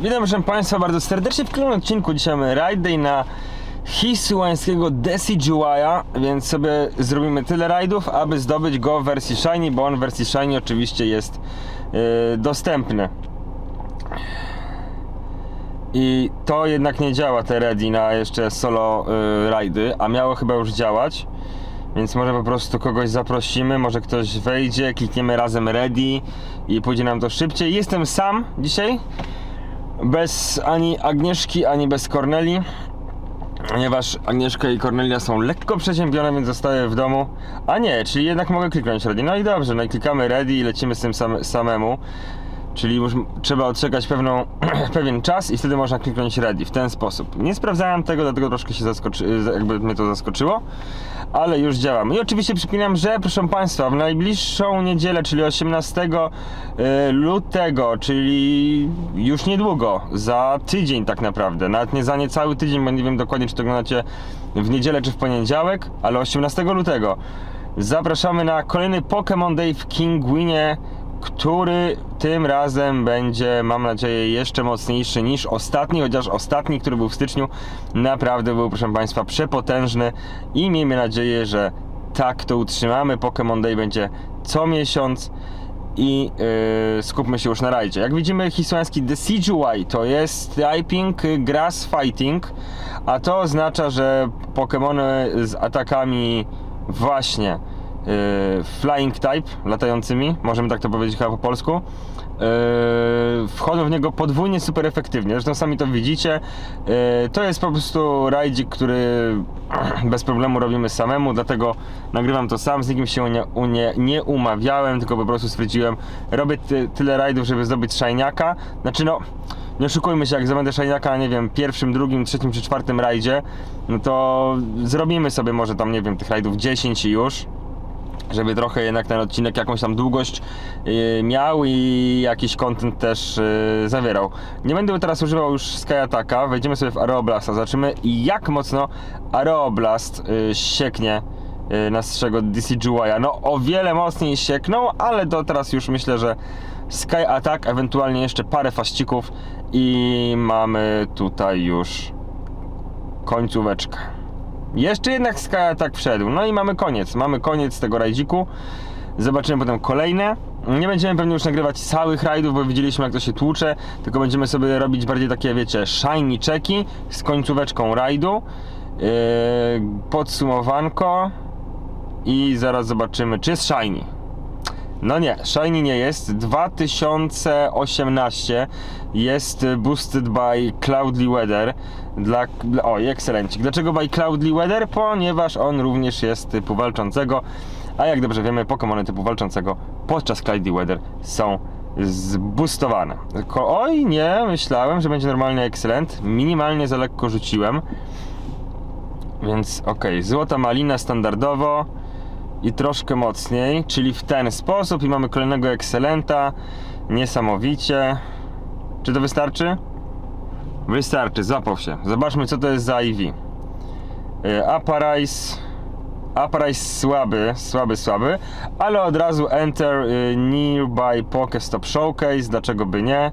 Witam proszę Państwa bardzo serdecznie w kolejnym odcinku. Dzisiaj mamy Ride Day na hisuańskiego Decidueya, więc sobie zrobimy tyle rajdów, aby zdobyć go w wersji Shiny, bo on w wersji Shiny oczywiście jest yy, dostępny. I to jednak nie działa te ready na jeszcze solo yy, rajdy, a miało chyba już działać. Więc może po prostu kogoś zaprosimy, może ktoś wejdzie, klikniemy razem ready i pójdzie nam to szybciej. Jestem sam dzisiaj, bez ani Agnieszki, ani bez Korneli, ponieważ Agnieszka i Kornelia są lekko przeziębione, więc zostaję w domu. A nie, czyli jednak mogę kliknąć ready. No i dobrze, no i klikamy ready i lecimy z tym sam, samemu. Czyli już trzeba odczekać pewną, pewien czas i wtedy można kliknąć ready w ten sposób. Nie sprawdzałem tego, dlatego troszkę się zaskoczy, jakby mnie to zaskoczyło, ale już działam. I oczywiście przypominam, że proszę Państwa, w najbliższą niedzielę, czyli 18 y, lutego, czyli już niedługo, za tydzień tak naprawdę, nawet nie za niecały tydzień, bo nie wiem dokładnie czy to oglądacie w niedzielę czy w poniedziałek, ale 18 lutego zapraszamy na kolejny Pokémon Day w Kingwinie który tym razem będzie, mam nadzieję, jeszcze mocniejszy niż ostatni, chociaż ostatni, który był w styczniu, naprawdę był, proszę Państwa, przepotężny i miejmy nadzieję, że tak to utrzymamy. Pokémon Day będzie co miesiąc i yy, skupmy się już na rajdzie. Jak widzimy, hiszpański Decidueye to jest Typing Grass Fighting, a to oznacza, że Pokémony z atakami właśnie Flying Type, latającymi, możemy tak to powiedzieć chyba po polsku, yy, wchodzą w niego podwójnie super efektywnie. Zresztą sami to widzicie. Yy, to jest po prostu rajdzik, który bez problemu robimy samemu, dlatego nagrywam to sam, z nikim się nie, nie, nie umawiałem, tylko po prostu stwierdziłem, robię ty, tyle rajdów, żeby zdobyć szajniaka. Znaczy no, nie oszukujmy się, jak zdobędę szajniaka, nie wiem, pierwszym, drugim, trzecim czy czwartym rajdzie, no to zrobimy sobie może tam, nie wiem, tych rajdów 10 i już żeby trochę jednak ten odcinek jakąś tam długość yy, miał i jakiś content też yy, zawierał. Nie będę teraz używał już Sky Attacka, wejdziemy sobie w Aeroblasta, zobaczymy jak mocno Aeroblast yy, sieknie naszego DCGY'a. No o wiele mocniej sieknął, ale to teraz już myślę, że Sky Attack, ewentualnie jeszcze parę faścików i mamy tutaj już końcóweczkę. Jeszcze jednak tak wszedł. No i mamy koniec. Mamy koniec tego rajdziku. Zobaczymy potem kolejne. Nie będziemy pewnie już nagrywać całych rajdów, bo widzieliśmy jak to się tłucze, tylko będziemy sobie robić bardziej takie, wiecie, shiny checki z końcóweczką rajdu. Yy, podsumowanko i zaraz zobaczymy, czy jest shiny. No nie, Shiny nie jest. 2018 jest boosted by Cloudly Weather. Dla, o, ekscelencik. Dlaczego by Cloudly Weather? Ponieważ on również jest typu walczącego. A jak dobrze wiemy, Pokémony typu walczącego podczas Cloudly Weather są zboostowane. Tylko, oj, nie, myślałem, że będzie normalnie excellent. Minimalnie za lekko rzuciłem. Więc ok, złota malina standardowo i troszkę mocniej, czyli w ten sposób i mamy kolejnego Excelenta. Niesamowicie. Czy to wystarczy? Wystarczy, zapał się. Zobaczmy co to jest za IV. Yy, Aparize. Aparize słaby, słaby, słaby, ale od razu enter y, nearby Pokestop Showcase, dlaczego by nie?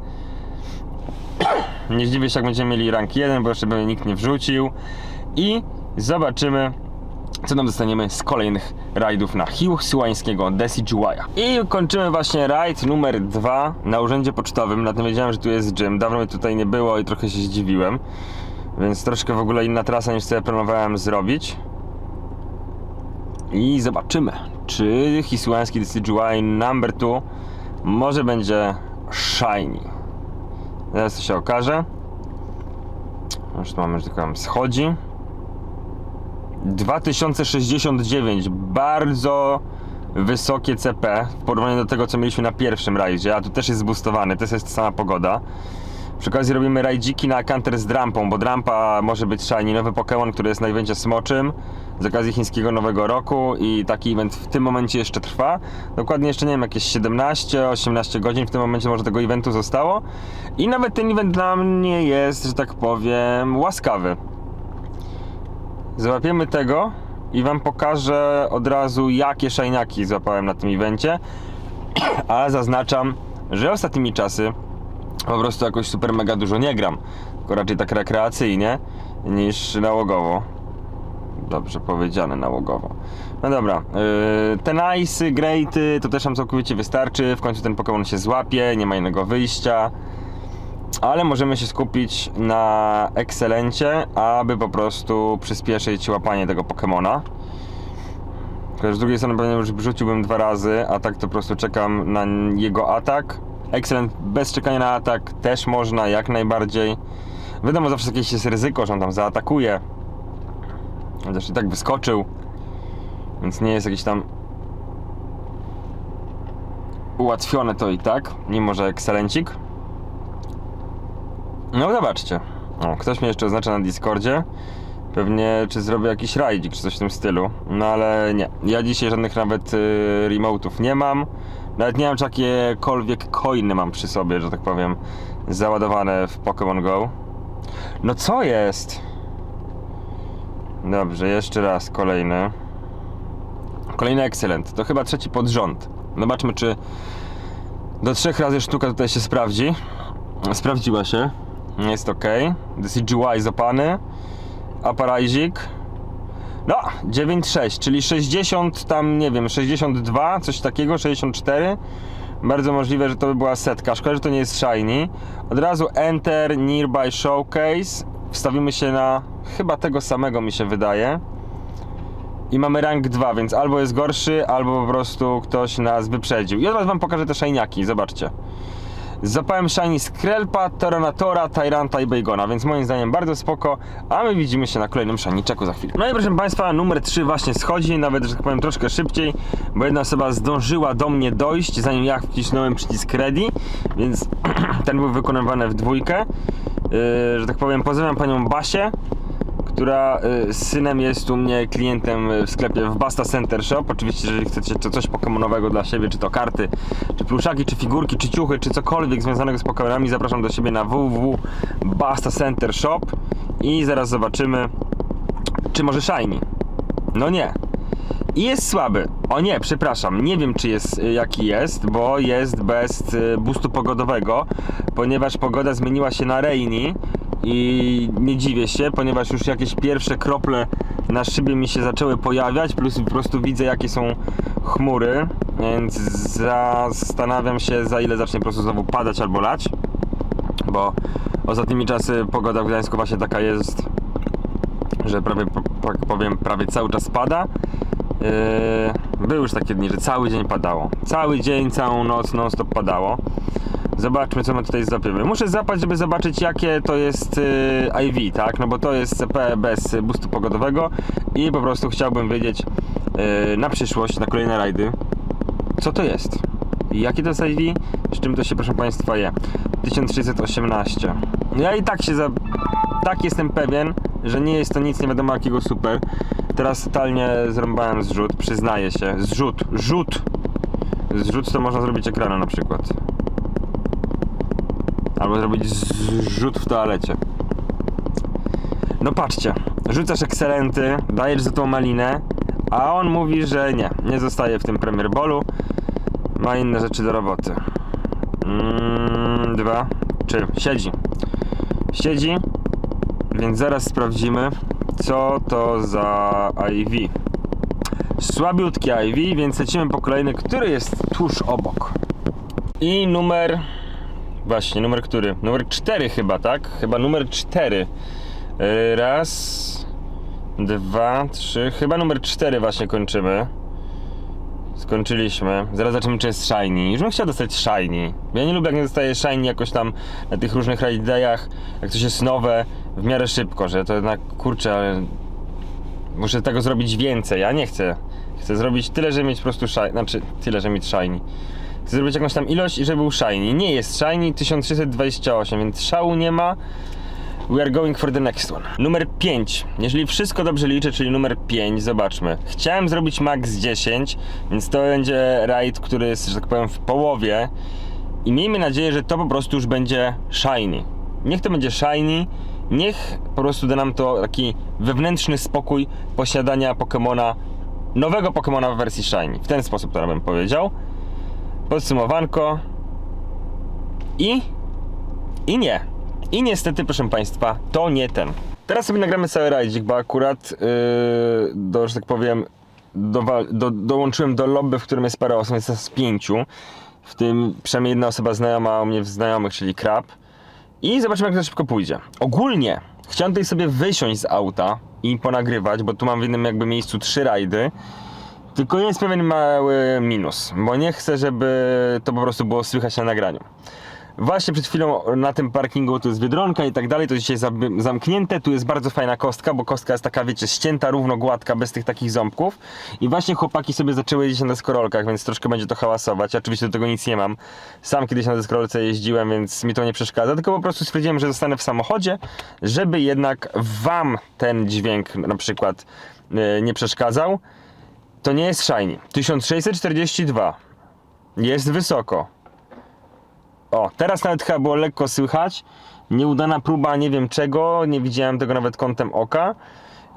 Nie zdziwię się jak będziemy mieli rank 1, bo jeszcze by nikt nie wrzucił. I zobaczymy co nam dostaniemy z kolejnych rajdów na hiszpańskiego Decidueya. I kończymy właśnie rajd numer 2 na urzędzie pocztowym. Na tym wiedziałem, że tu jest gym. Dawno mnie tutaj nie było i trochę się zdziwiłem. Więc troszkę w ogóle inna trasa niż sobie planowałem zrobić. I zobaczymy, czy hiszpański Deciduey number 2 może będzie shiny. Zaraz to się okaże. Już mamy, że tak powiem, schodzi. 2069 bardzo wysokie CP w porównaniu do tego co mieliśmy na pierwszym rajdzie, a tu też jest zboostowany, to jest sama pogoda. Przy okazji robimy rajdziki na counter z drampą, bo drampa może być shiny, nowy Pokémon, który jest najwięcej smoczym z okazji chińskiego nowego roku i taki event w tym momencie jeszcze trwa. Dokładnie jeszcze nie wiem, jakieś 17-18 godzin w tym momencie może tego eventu zostało i nawet ten event dla mnie jest, że tak powiem, łaskawy. Złapiemy tego i wam pokażę od razu jakie szajniaki złapałem na tym evencie. Ale zaznaczam, że ostatnimi czasy Po prostu jakoś super mega dużo nie gram. Tylko raczej tak rekreacyjnie niż nałogowo. Dobrze powiedziane nałogowo. No dobra, yy, te nice'y, greaty to też nam całkowicie wystarczy. W końcu ten Pokémon się złapie, nie ma innego wyjścia. Ale możemy się skupić na ekscelencie, aby po prostu przyspieszyć łapanie tego Pokemona. Tylko z drugiej strony pewnie już wrzuciłbym dwa razy, a tak to po prostu czekam na jego atak. Excellent bez czekania na atak też można, jak najbardziej. Wiadomo, zawsze jakieś jest ryzyko, że on tam zaatakuje. Chociaż i tak wyskoczył. Więc nie jest jakiś tam ułatwione to i tak, mimo że ekscelencik. No zobaczcie. O, ktoś mnie jeszcze oznacza na Discordzie. Pewnie czy zrobię jakiś rajdzik czy coś w tym stylu. No ale nie. Ja dzisiaj żadnych nawet y, remote'ów nie mam. Nawet nie wiem czy jakiekolwiek coiny mam przy sobie, że tak powiem, załadowane w Pokémon Go. No co jest? Dobrze, jeszcze raz kolejny. Kolejny excellent. To chyba trzeci pod rząd. Zobaczmy czy do trzech razy sztuka tutaj się sprawdzi. Sprawdziła się. Jest ok. CGY zopany. Aparajzik. No, 9,6, czyli 60 tam, nie wiem, 62, coś takiego, 64. Bardzo możliwe, że to by była setka. Szkoda, że to nie jest shiny. Od razu Enter Nearby Showcase. Wstawimy się na chyba tego samego mi się wydaje. I mamy rank 2, więc albo jest gorszy, albo po prostu ktoś nas wyprzedził. I od razu wam pokażę te shiniaki, zobaczcie. Zapałem Shiny Skrelpa, Toranatora, Tyranta i Bagona, więc moim zdaniem bardzo spoko, a my widzimy się na kolejnym Shiny Checku za chwilę. No i proszę Państwa, numer 3 właśnie schodzi, nawet, że tak powiem, troszkę szybciej, bo jedna osoba zdążyła do mnie dojść, zanim ja wcisnąłem przycisk Ready, więc ten był wykonywany w dwójkę. Yy, że tak powiem, pozdrawiam Panią Basię, która y, z synem jest u mnie klientem w sklepie w Basta Center Shop. Oczywiście, jeżeli chcecie coś pokemonowego dla siebie, czy to karty, czy pluszaki, czy figurki, czy ciuchy, czy cokolwiek związanego z pokemonami, zapraszam do siebie na www.basta Center Shop i zaraz zobaczymy, czy może shiny. No nie. I jest słaby. O nie, przepraszam, nie wiem czy jest y, jaki jest, bo jest bez y, boostu pogodowego, ponieważ pogoda zmieniła się na rainy i nie dziwię się, ponieważ już jakieś pierwsze krople na szybie mi się zaczęły pojawiać, plus po prostu widzę jakie są chmury, więc zastanawiam się za ile zacznie po prostu znowu padać albo lać, bo ostatnimi czasy pogoda w Gdańsku właśnie taka jest, że prawie, tak powiem, prawie cały czas pada. Yy, były już takie dni, że cały dzień padało. Cały dzień, całą noc non stop padało. Zobaczmy, co my tutaj zapiemy. Muszę zapać, żeby zobaczyć, jakie to jest yy, IV, tak? No bo to jest CP bez boostu pogodowego i po prostu chciałbym wiedzieć yy, na przyszłość, na kolejne rajdy, co to jest. Jakie to jest IV? Z czym to się, proszę Państwa, je? 1618. Ja i tak się za... Tak jestem pewien, że nie jest to nic nie wiadomo jakiego super. Teraz totalnie zrąbałem zrzut, przyznaję się. Zrzut, rzut! Zrzut to można zrobić ekranu na przykład. Albo zrobić zrzut w toalecie. No patrzcie, rzucasz ekscelenty, dajesz za tą malinę, a on mówi, że nie, nie zostaje w tym Premier Ballu. Ma inne rzeczy do roboty. Mm, dwa, czy siedzi. Siedzi, więc zaraz sprawdzimy, co to za IV. Słabiutki IV, więc lecimy po kolejny, który jest tuż obok. I numer Właśnie, numer który? Numer 4 chyba, tak? Chyba numer 4. Raz, dwa, trzy. Chyba numer 4 właśnie kończymy. Skończyliśmy. Zaraz zobaczymy, czy jest shiny. Już bym chciał dostać shiny. Ja nie lubię, jak nie dostaję shiny jakoś tam na tych różnych ride dayach, jak coś jest nowe, w miarę szybko, że to jednak, kurczę, ale muszę tego zrobić więcej. Ja nie chcę. Chcę zrobić tyle, żeby mieć po prostu shiny. Znaczy, tyle, żeby mieć shiny. Zrobić jakąś tam ilość i żeby był shiny. Nie jest shiny, 1628, więc szału nie ma. We are going for the next one. Numer 5. Jeżeli wszystko dobrze liczę, czyli numer 5, zobaczmy. Chciałem zrobić max 10, więc to będzie raid, który jest, że tak powiem, w połowie. I miejmy nadzieję, że to po prostu już będzie shiny. Niech to będzie shiny, niech po prostu da nam to taki wewnętrzny spokój posiadania Pokemona, nowego Pokemona w wersji shiny. W ten sposób to bym powiedział. Podsumowanko. I I nie. I niestety, proszę Państwa, to nie ten. Teraz sobie nagramy cały rajdzik, bo akurat, yy, do, że tak powiem, do, do, dołączyłem do lobby, w którym jest parę osób, jest z pięciu. W tym przynajmniej jedna osoba znajoma u mnie w znajomych, czyli Krab. I zobaczymy, jak to szybko pójdzie. Ogólnie chciałem tutaj sobie wysiąść z auta i ponagrywać, bo tu mam w jednym jakby miejscu trzy rajdy. Tylko jest pewien mały minus, bo nie chcę, żeby to po prostu było słychać na nagraniu. Właśnie przed chwilą na tym parkingu tu jest Biedronka i tak dalej, to dzisiaj zam- zamknięte, tu jest bardzo fajna kostka, bo kostka jest taka, wiecie, ścięta, równo, gładka, bez tych takich ząbków i właśnie chłopaki sobie zaczęły jeździć na deskorolkach, więc troszkę będzie to hałasować, oczywiście do tego nic nie mam. Sam kiedyś na deskorolce jeździłem, więc mi to nie przeszkadza, tylko po prostu stwierdziłem, że zostanę w samochodzie, żeby jednak wam ten dźwięk na przykład yy, nie przeszkadzał. To nie jest shiny. 1642. Jest wysoko. O, teraz nawet chyba było lekko słychać. Nieudana próba nie wiem czego, nie widziałem tego nawet kątem oka.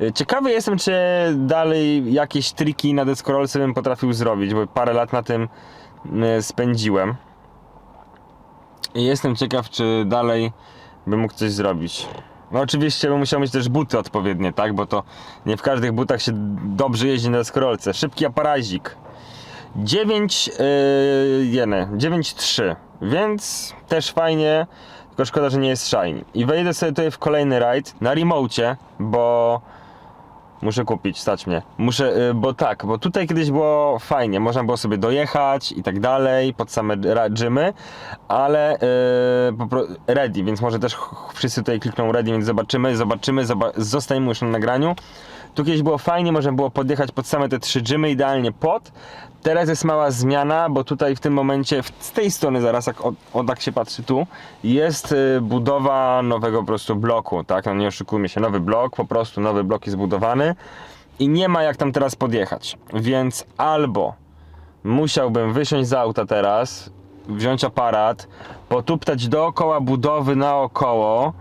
Y, Ciekawy jestem, czy dalej jakieś triki na deskorolce bym potrafił zrobić, bo parę lat na tym y, spędziłem. Jestem ciekaw, czy dalej bym mógł coś zrobić. No oczywiście bym musiał mieć też buty odpowiednie, tak? Bo to nie w każdych butach się dobrze jeździ na deskorolce. Szybki aparazik. 9 yy, jeny, 9.3, więc też fajnie, tylko szkoda, że nie jest shiny. I wejdę sobie tutaj w kolejny rajd na remocie, bo muszę kupić, stać mnie. Muszę, yy, bo tak, bo tutaj kiedyś było fajnie, można było sobie dojechać i tak dalej, pod same gymy, ale pro- ready, więc może też wszyscy tutaj klikną ready, więc zobaczymy, zobaczymy, zoba- zostajemy już na nagraniu. Tu kiedyś było fajnie, można było podjechać pod same te trzy gymy, idealnie pod. Teraz jest mała zmiana, bo tutaj w tym momencie, z tej strony zaraz, jak od, od jak się patrzy tu, jest y, budowa nowego po prostu bloku, tak? No nie oszukujmy się, nowy blok, po prostu nowy blok jest budowany i nie ma jak tam teraz podjechać. Więc albo musiałbym wysiąść z auta teraz, wziąć aparat, potuptać dookoła budowy naokoło.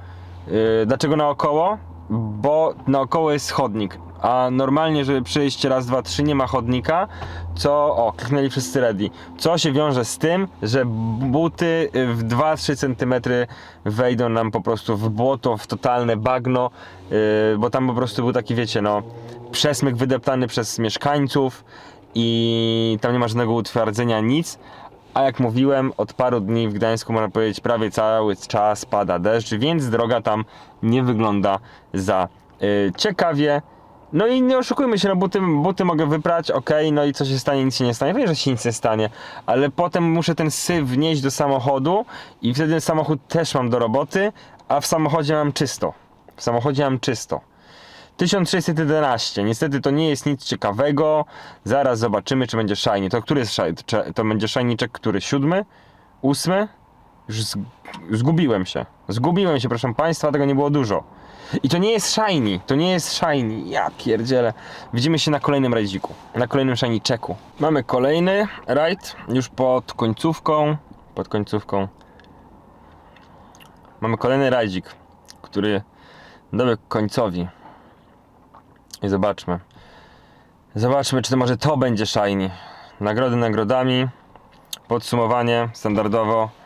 Yy, dlaczego naokoło? Bo naokoło jest chodnik. A normalnie, żeby przejść raz, dwa, trzy, nie ma chodnika, co, o, kliknęli wszyscy ready. Co się wiąże z tym, że buty y, w 2-3 cm wejdą nam po prostu w błoto, w totalne bagno, yy, bo tam po prostu był taki, wiecie, no, przesmyk wydeptany przez mieszkańców i tam nie ma żadnego utwardzenia, nic. A jak mówiłem, od paru dni w Gdańsku można powiedzieć prawie cały czas pada deszcz, więc droga tam nie wygląda za y, ciekawie. No i nie oszukujmy się, no buty, buty mogę wyprać, ok, no i co się stanie, nic się nie stanie. Wiem, że się nic nie stanie, ale potem muszę ten syf wnieść do samochodu i wtedy samochód też mam do roboty, a w samochodzie mam czysto. W samochodzie mam czysto. 1611. Niestety to nie jest nic ciekawego. Zaraz zobaczymy, czy będzie shiny. To który jest shiny? To będzie shiniczek, który? Siódmy? Ósmy? Już zgubiłem się. Zgubiłem się, proszę Państwa, tego nie było dużo. I to nie jest shiny, to nie jest shiny. Ja pierdzielę. Widzimy się na kolejnym rajdziku, na kolejnym shiny checku. Mamy kolejny rajd, już pod końcówką. Pod końcówką. Mamy kolejny rajdzik, który dobiegł końcowi. I zobaczmy. Zobaczmy, czy to może to będzie shiny. Nagrody nagrodami. Podsumowanie standardowo.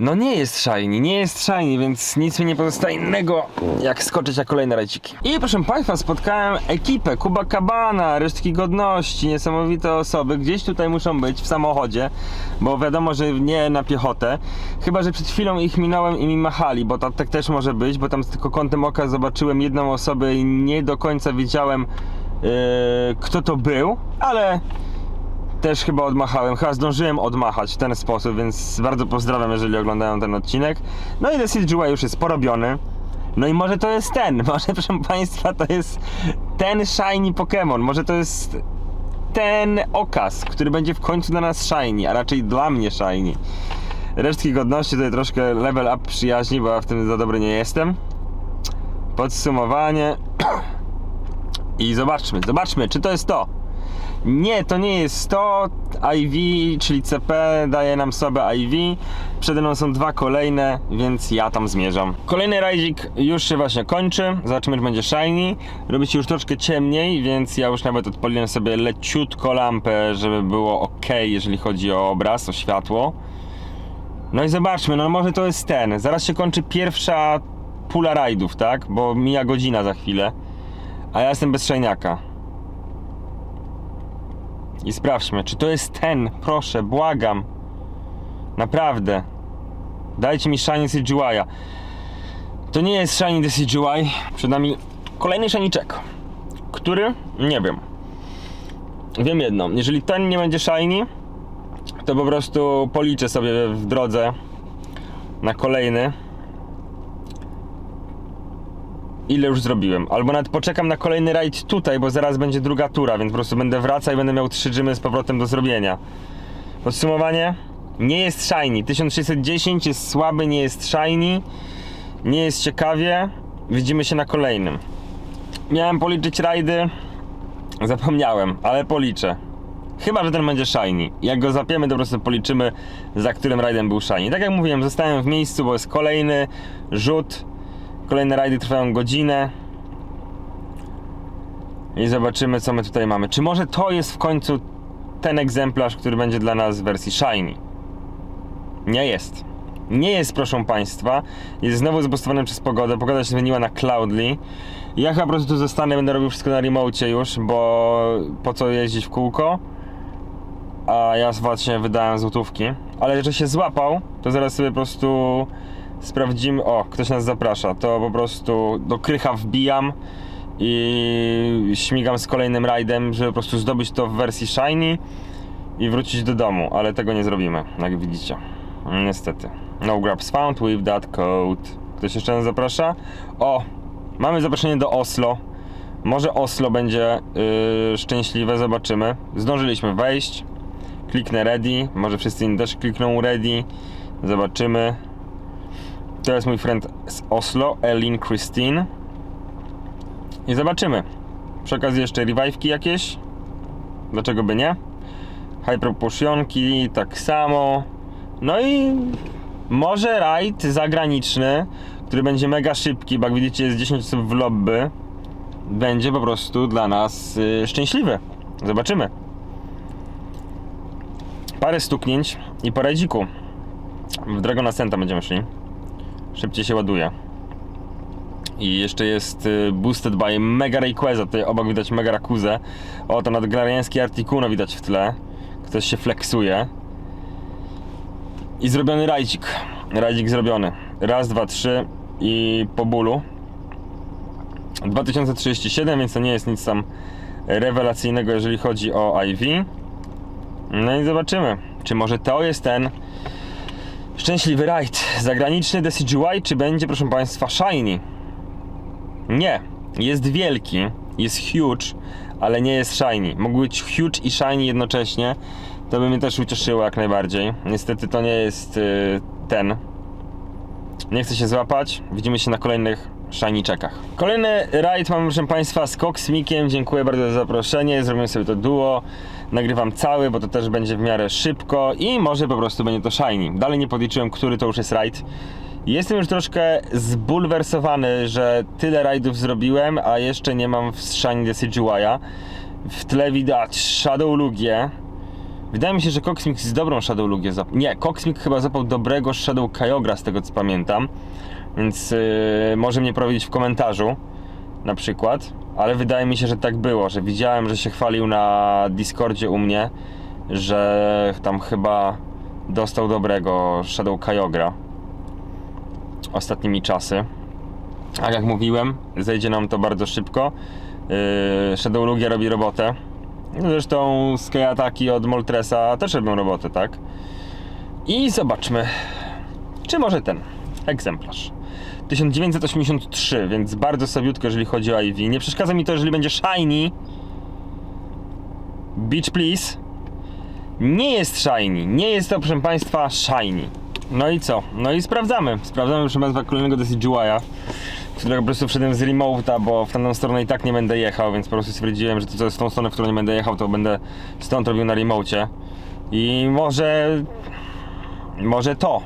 No nie jest shiny, nie jest shiny, więc nic mi nie pozostaje innego jak skoczyć na kolejne rajciki. I proszę Państwa, spotkałem ekipę Kuba Kabana, resztki godności, niesamowite osoby. Gdzieś tutaj muszą być w samochodzie, bo wiadomo, że nie na piechotę. Chyba, że przed chwilą ich minąłem i mi machali, bo tak, tak też może być, bo tam tylko kątem oka zobaczyłem jedną osobę i nie do końca wiedziałem yy, kto to był, ale też chyba odmachałem, chyba zdążyłem odmachać w ten sposób, więc bardzo pozdrawiam, jeżeli oglądają ten odcinek. No i The CGI już jest porobiony. No i może to jest ten, może proszę Państwa to jest ten shiny Pokémon, może to jest ten okaz, który będzie w końcu dla nas shiny, a raczej dla mnie shiny. Resztki godności tutaj troszkę level up przyjaźni, bo ja w tym za dobry nie jestem. Podsumowanie. I zobaczmy, zobaczmy, czy to jest to. Nie, to nie jest 100 IV, czyli CP daje nam słabe IV. Przede mną są dwa kolejne, więc ja tam zmierzam. Kolejny rajdzik już się właśnie kończy. Zobaczymy, czy będzie shiny. Robi się już troszkę ciemniej, więc ja już nawet odpaliłem sobie leciutko lampę, żeby było ok, jeżeli chodzi o obraz, o światło. No i zobaczmy, no może to jest ten. Zaraz się kończy pierwsza pula rajdów, tak? Bo mija godzina za chwilę. A ja jestem bez szajniaka. I sprawdźmy, czy to jest ten. Proszę, błagam. Naprawdę. Dajcie mi shiny CGI-a. To nie jest shiny the CGI. Przed nami kolejny szaniczek. Który? Nie wiem. Wiem jedno. Jeżeli ten nie będzie shiny, to po prostu policzę sobie w drodze na kolejny ile już zrobiłem. Albo nawet poczekam na kolejny rajd tutaj, bo zaraz będzie druga tura, więc po prostu będę wracał i będę miał trzy gymy z powrotem do zrobienia. Podsumowanie? Nie jest shiny. 1610 jest słaby, nie jest shiny. Nie jest ciekawie. Widzimy się na kolejnym. Miałem policzyć rajdy. Zapomniałem, ale policzę. Chyba, że ten będzie shiny. Jak go zapiemy, to po prostu policzymy, za którym rajdem był shiny. Tak jak mówiłem, zostałem w miejscu, bo jest kolejny rzut. Kolejne rajdy trwają godzinę. I zobaczymy, co my tutaj mamy. Czy może to jest w końcu ten egzemplarz, który będzie dla nas w wersji shiny? Nie jest. Nie jest, proszę Państwa. Jest znowu zbustowany przez pogodę. Pogoda się zmieniła na cloudly. Ja chyba po prostu tu zostanę, będę robił wszystko na remocie już, bo po co jeździć w kółko? A ja właśnie wydałem złotówki. Ale że się złapał, to zaraz sobie po prostu sprawdzimy. O, ktoś nas zaprasza. To po prostu do krycha wbijam i śmigam z kolejnym rajdem, żeby po prostu zdobyć to w wersji shiny i wrócić do domu, ale tego nie zrobimy, jak widzicie. Niestety. No grabs found with that code. Ktoś jeszcze nas zaprasza? O, mamy zaproszenie do Oslo. Może Oslo będzie yy, szczęśliwe, zobaczymy. Zdążyliśmy wejść. Kliknę ready. Może wszyscy inni też klikną ready. Zobaczymy. To jest mój friend z Oslo, Elin Christine. I zobaczymy. Przy okazji jeszcze revive'ki jakieś. Dlaczego by nie? Hyper potionki, tak samo. No i może rajd zagraniczny, który będzie mega szybki, bo jak widzicie jest 10 osób w lobby, będzie po prostu dla nas y, szczęśliwy. Zobaczymy. Parę stuknięć i po rajdziku. W Dragon Ascenta będziemy szli. Szybciej się ładuje. I jeszcze jest y, boosted by Mega Rayquaza. Tutaj obok widać Mega Rakuzę. O, to nadglariański Articuno widać w tle. Ktoś się flexuje. I zrobiony rajdzik. Rajdzik zrobiony. Raz, dwa, trzy i po bólu. 2037, więc to nie jest nic tam rewelacyjnego, jeżeli chodzi o IV. No i zobaczymy, czy może to jest ten szczęśliwy rajd zagraniczny The CGY, czy będzie, proszę Państwa, shiny. Nie, jest wielki, jest huge, ale nie jest shiny. Mógł być huge i shiny jednocześnie, to by mnie też ucieszyło jak najbardziej. Niestety to nie jest y, ten. Nie chcę się złapać. Widzimy się na kolejnych shiny czekach. Kolejny rajd mamy, proszę Państwa, z Koksmikiem. Dziękuję bardzo za zaproszenie. Zrobimy sobie to duo. Nagrywam cały, bo to też będzie w miarę szybko i może po prostu będzie to shiny. Dalej nie podliczyłem, który to już jest rajd. Jestem już troszkę zbulwersowany, że tyle rajdów zrobiłem, a jeszcze nie mam w Shiny CGY'a. W tle widać Shadow Lugię. Wydaje mi się, że Coxmix z dobrą Shadow Lugię zapał. Nie, Coxmix chyba zapał dobrego Shadow Kyogre z tego co pamiętam. Więc yy, może mnie prowadzić w komentarzu na przykład. Ale wydaje mi się, że tak było, że widziałem, że się chwalił na Discordzie u mnie, że tam chyba dostał dobrego Shadow Kyogre ostatnimi czasy. A jak mówiłem, zejdzie nam to bardzo szybko. Yy, Shadow Lugia robi robotę. Zresztą Ataki od Moltresa też robią robotę, tak? I zobaczmy, czy może ten egzemplarz. 1983, więc bardzo sobiutko, jeżeli chodzi o IV. Nie przeszkadza mi to, jeżeli będzie shiny. Beach Please. Nie jest shiny. Nie jest to, proszę Państwa, shiny. No i co? No i sprawdzamy. Sprawdzamy, proszę Państwa, kolejnego DCGY'a, którego po prostu wszedłem z remote'a, bo w tamtą stronę i tak nie będę jechał, więc po prostu stwierdziłem, że to jest tą stronę, w którą nie będę jechał, to będę stąd robił na remocie. I może... Może to.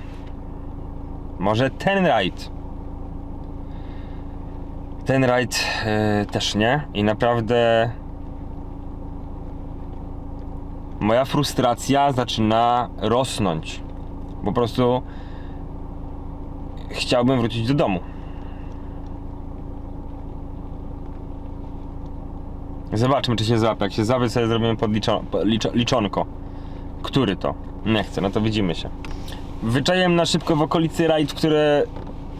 Może ten rajd. Ten rajd yy, też nie. I naprawdę... Moja frustracja zaczyna rosnąć. Po prostu chciałbym wrócić do domu. Zobaczmy, czy się złapie. Jak się złapie, sobie zrobimy podliczo- liczo- liczonko. Który to? Nie chcę, no to widzimy się. Wyczaiłem na szybko w okolicy rajd, w które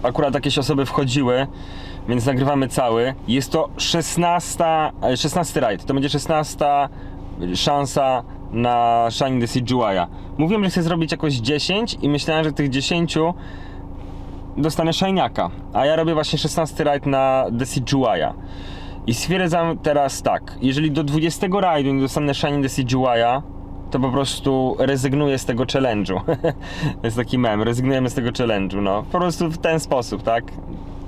akurat jakieś osoby wchodziły, więc nagrywamy cały. Jest to 16, e, 16 rajd. To będzie 16 szansa na Shine the CGI. Mówiłem, że chcę zrobić jakoś 10 i myślałem, że tych 10 dostanę Shine'aka. A ja robię właśnie 16 rajd na The CGI. I stwierdzam teraz tak, jeżeli do 20 rajdu nie dostanę Shine the to po prostu rezygnuję z tego challenge'u. jest taki mem, rezygnujemy z tego challenge'u, no. Po prostu w ten sposób, tak?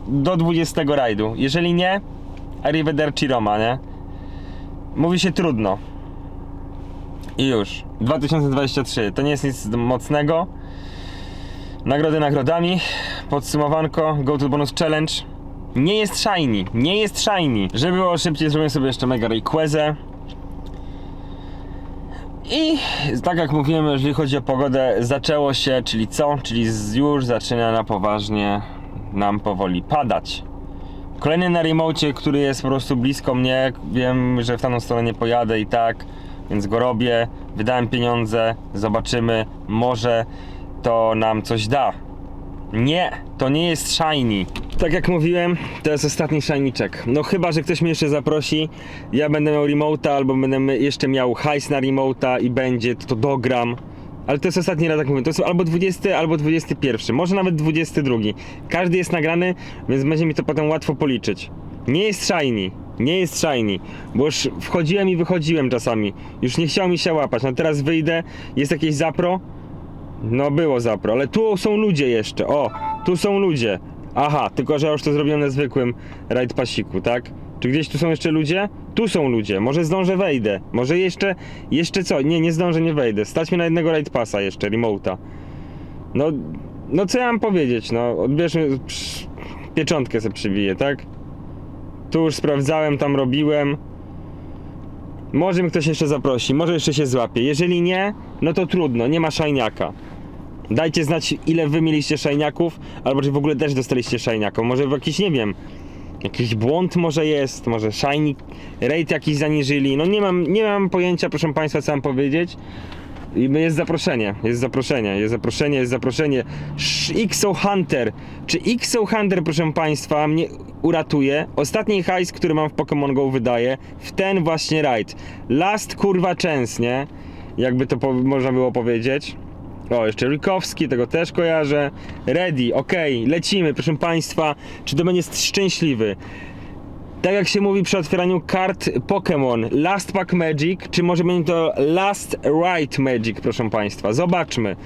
Do 20 rajdu. Jeżeli nie, arrivederci Roma, nie? Mówi się trudno. I już. 2023. To nie jest nic mocnego. Nagrody nagrodami. Podsumowanko. Go to bonus challenge. Nie jest shiny. Nie jest shiny. Żeby było szybciej, zrobię sobie jeszcze mega Rayquazę. I tak jak mówiłem, jeżeli chodzi o pogodę, zaczęło się, czyli co? Czyli już zaczyna na poważnie nam powoli padać. Kolejny na remocie, który jest po prostu blisko mnie. Wiem, że w tamtą stronę nie pojadę i tak, więc go robię. Wydałem pieniądze, zobaczymy. Może to nam coś da. Nie, to nie jest shiny. Tak jak mówiłem, to jest ostatni shiniczek. No chyba, że ktoś mnie jeszcze zaprosi, ja będę miał remota albo będę jeszcze miał hajs na remota i będzie, to, to dogram. Ale to jest ostatni raz, jak mówię, to jest albo 20, albo 21, może nawet 22. Każdy jest nagrany, więc będzie mi to potem łatwo policzyć. Nie jest shiny, nie jest shiny, bo już wchodziłem i wychodziłem czasami. Już nie chciał mi się łapać, no teraz wyjdę, jest jakieś zapro, no było zapro, ale tu są ludzie jeszcze. O, tu są ludzie. Aha, tylko że już to zrobiłem na zwykłym raid pasiku, tak? Czy gdzieś tu są jeszcze ludzie? Tu są ludzie. Może zdążę wejdę. Może jeszcze, jeszcze co? Nie, nie zdążę, nie wejdę. Stać mi na jednego raid pasa jeszcze, remota. No, no co ja mam powiedzieć, no, odbierzmy, psz, pieczątkę sobie przybiję, tak? Tu już sprawdzałem, tam robiłem. Może mnie ktoś jeszcze zaprosi, może jeszcze się złapie. Jeżeli nie, no to trudno, nie ma szajniaka. Dajcie znać, ile wy mieliście szajniaków, albo czy w ogóle też dostaliście szajniaków. Może w jakiś, nie wiem, jakiś błąd może jest, może shiny rate jakiś zaniżyli. No nie mam, nie mam pojęcia, proszę państwa, co mam powiedzieć. I jest zaproszenie, jest zaproszenie, jest zaproszenie, jest zaproszenie. Sz- XO Hunter. Czy XO Hunter, proszę Państwa, mnie uratuje? Ostatni hajs, który mam w Pokémon Go wydaje w ten właśnie raid. Last kurwa chance, nie? Jakby to można było powiedzieć. O, jeszcze Rykowski, tego też kojarzę. Ready, okej, lecimy, proszę Państwa. Czy to będzie szczęśliwy? Tak jak się mówi przy otwieraniu kart Pokémon, Last Pack Magic, czy może będzie to Last Ride Magic, proszę Państwa. Zobaczmy.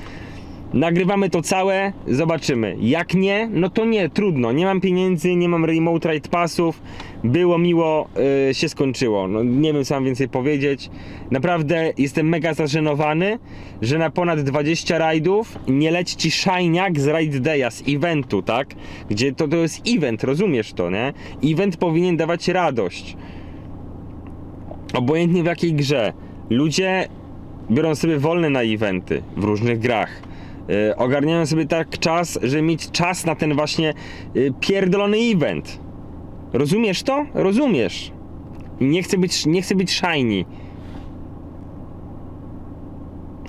Nagrywamy to całe, zobaczymy. Jak nie, no to nie, trudno. Nie mam pieniędzy, nie mam remote ride passów. Było miło, yy, się skończyło. No, nie wiem, co mam więcej powiedzieć. Naprawdę jestem mega zażenowany, że na ponad 20 rajdów nie leci ci shiniak z Ride Day'a, z eventu, tak? Gdzie to, to jest event, rozumiesz to, nie? Event powinien dawać radość. Obojętnie w jakiej grze. Ludzie biorą sobie wolne na eventy w różnych grach. Yy, ogarniają sobie tak czas, żeby mieć czas na ten właśnie yy, pierdolony event. Rozumiesz to? Rozumiesz. Nie chcę być, nie chcę być shiny.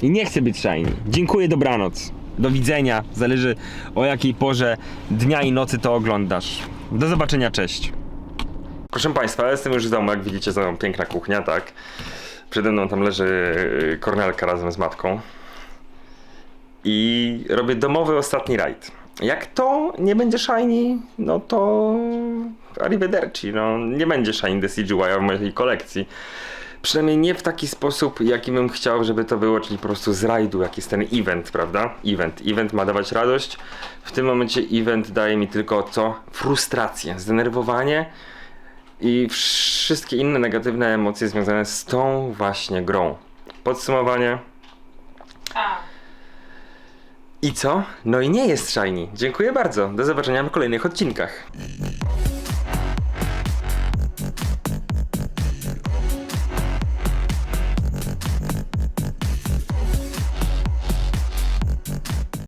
I nie chcę być shiny. Dziękuję, dobranoc. Do widzenia. Zależy o jakiej porze dnia i nocy to oglądasz. Do zobaczenia, cześć. Proszę Państwa, jestem już w domu, jak widzicie, za mną piękna kuchnia, tak. Przede mną tam leży yy, Kornelka razem z matką. I robię domowy ostatni rajd. Jak to nie będzie shiny, no to arrivederci, no nie będzie shiny CGI w mojej kolekcji. Przynajmniej nie w taki sposób, jaki bym chciał, żeby to było, czyli po prostu z rajdu, jak jest ten event, prawda? Event. Event ma dawać radość. W tym momencie event daje mi tylko co? Frustrację, zdenerwowanie i wszystkie inne negatywne emocje związane z tą właśnie grą. Podsumowanie. A. I co? No i nie jest shiny. Dziękuję bardzo. Do zobaczenia w kolejnych odcinkach.